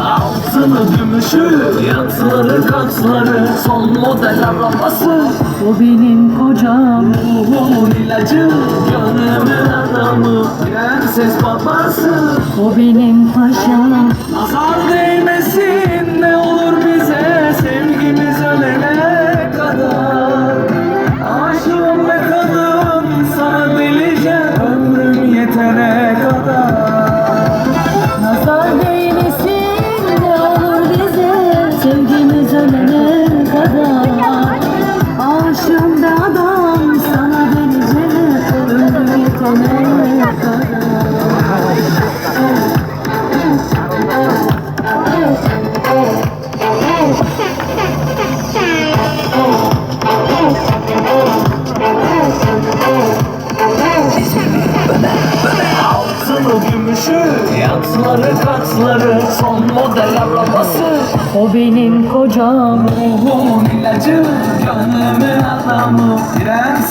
Altını gümüşü Yansıları katları Son model arabası. O benim kocam. Ruhumun ilacı Gönlümün adamı. Prenses babası. O benim paşam. Nazar değmesin Yansıları katları Son model arabası. O benim kocam. Ruhumun ilacı Gönlümün adamı. Prens